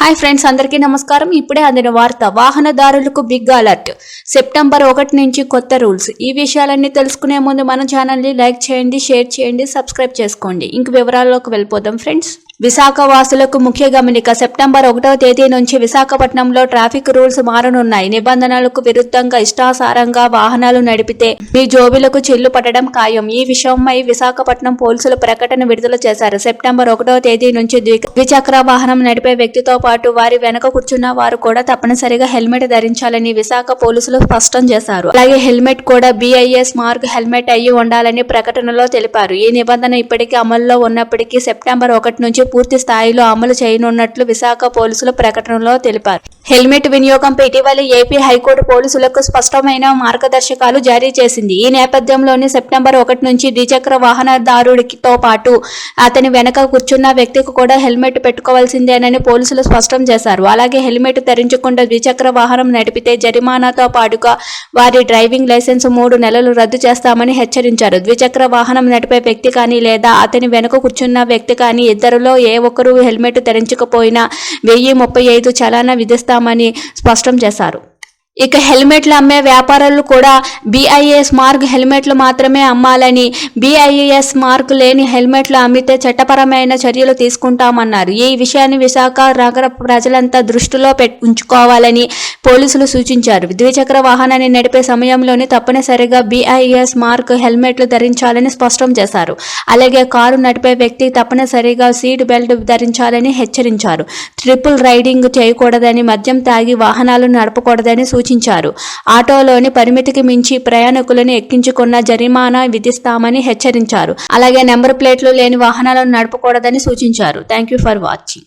Hi friends అందరికీ నమస్కారం. ఇప్పుడే అందిన వార్త వాహనదారులకు బిగ్ అలర్ట్. సెప్టెంబర్ ఒకటి నుంచి కొత్త రూల్స్. ఈ విషయాలన్నీ తెలుసుకునే ముందు మన ఛానల్ని లైక్ చేయండి షేర్ చేయండి సబ్స్క్రైబ్ చేసుకోండి. ఇంక వివరాల్లోకి వెళ్ళిపోదాం ఫ్రెండ్స్. విశాఖ వాసులకు ముఖ్య గమనిక సెప్టెంబర్ ఒకటవ తేదీ నుంచి విశాఖపట్నంలో ట్రాఫిక్ రూల్స్ మారనున్నాయి. నిబంధనలకు విరుద్ధంగా ఇష్టాసారంగా వాహనాలు నడిపితే మీ జోబులకు చెల్లు పట్టడం ఖాయం. ఈ విషయమై విశాఖపట్నం పోలీసులు ప్రకటన విడుదల చేశారు. సెప్టెంబర్ ఒకటవ తేదీ నుంచి ద్విచక్ర వాహనం నడిపే వ్యక్తితో పాటు వారి వెనక కూర్చున్న వారు కూడా తప్పనిసరిగా హెల్మెట్ ధరించాలని విశాఖ పోలీసులు స్పష్టం చేశారు. అలాగే హెల్మెట్ కూడా బీఐఎస్ మార్క్ హెల్మెట్ అయ్యి ఉండాలని ప్రకటనలో తెలిపారు. ఈ నిబంధన ఇప్పటికీ అమల్లో ఉన్నప్పటికీ సెప్టెంబర్ ఒకటి నుంచి పూర్తి స్థాయిలో అమలు చేయనున్నట్లు విశాఖ పోలీసులు ప్రకటనలో తెలిపారు. హెల్మెట్ వినియోగంపై ఇటీవల ఏపీ హైకోర్టు పోలీసులకు స్పష్టమైన మార్గదర్శకాలు జారీ చేసింది. ఈ నేపథ్యంలోనే సెప్టెంబర్ ఒకటి నుంచి ద్విచక్ర వాహనదారుడితో పాటు అతని వెనక కూర్చున్న వ్యక్తికి కూడా హెల్మెట్ పెట్టుకోవాల్సిందేనని పోలీసులు స్పష్టం చేశారు. అలాగే హెల్మెట్ ధరించకుండా ద్విచక్ర వాహనం నడిపితే జరిమానాతో పాటుగా వారి డ్రైవింగ్ లైసెన్స్ మూడు నెలలు రద్దు చేస్తామని హెచ్చరించారు. ద్విచక్ర వాహనం నడిపే వ్యక్తి కానీ లేదా అతని వెనుక కూర్చున్న వ్యక్తి కానీ ఇద్దరిలో ఏ ఒక్కరూ హెల్మెట్ ధరించకపోయినా వెయ్యి ముప్పై ఐదు చలానా చేస్తామని స్పష్టం చేశారు. ఇక హెల్మెట్లు అమ్మే వ్యాపారులు కూడా బీఐఎస్ మార్క్ హెల్మెట్లు మాత్రమే అమ్మాలని బీఐఎస్ మార్క్ లేని హెల్మెట్లు అమ్మితే చట్టపరమైన చర్యలు తీసుకుంటామన్నారు. ఈ విషయాన్ని విశాఖ నగర ప్రజలంతా దృష్టిలో ఉంచుకోవాలని పోలీసులు సూచించారు. ద్విచక్ర వాహనాన్ని నడిపే సమయంలోనే తప్పనిసరిగా బిఐఎస్ మార్క్ హెల్మెట్లు ధరించాలని స్పష్టం చేశారు. అలాగే కారు నడిపే వ్యక్తి తప్పనిసరిగా సీట్ బెల్ట్ ధరించాలని హెచ్చరించారు. ట్రిపుల్ రైడింగ్ చేయకూడదని మద్యం తాగి వాహనాలు నడపకూడదని సూచించారు. ఆటోలోని పరిమితికి మించి ప్రయాణికులను ఎక్కించుకున్న జరిమానా విధిస్తామని హెచ్చరించారు. అలాగే నెంబర్ ప్లేట్లు లేని వాహనాలను నడపకూడదని సూచించారు. Thank you for watching.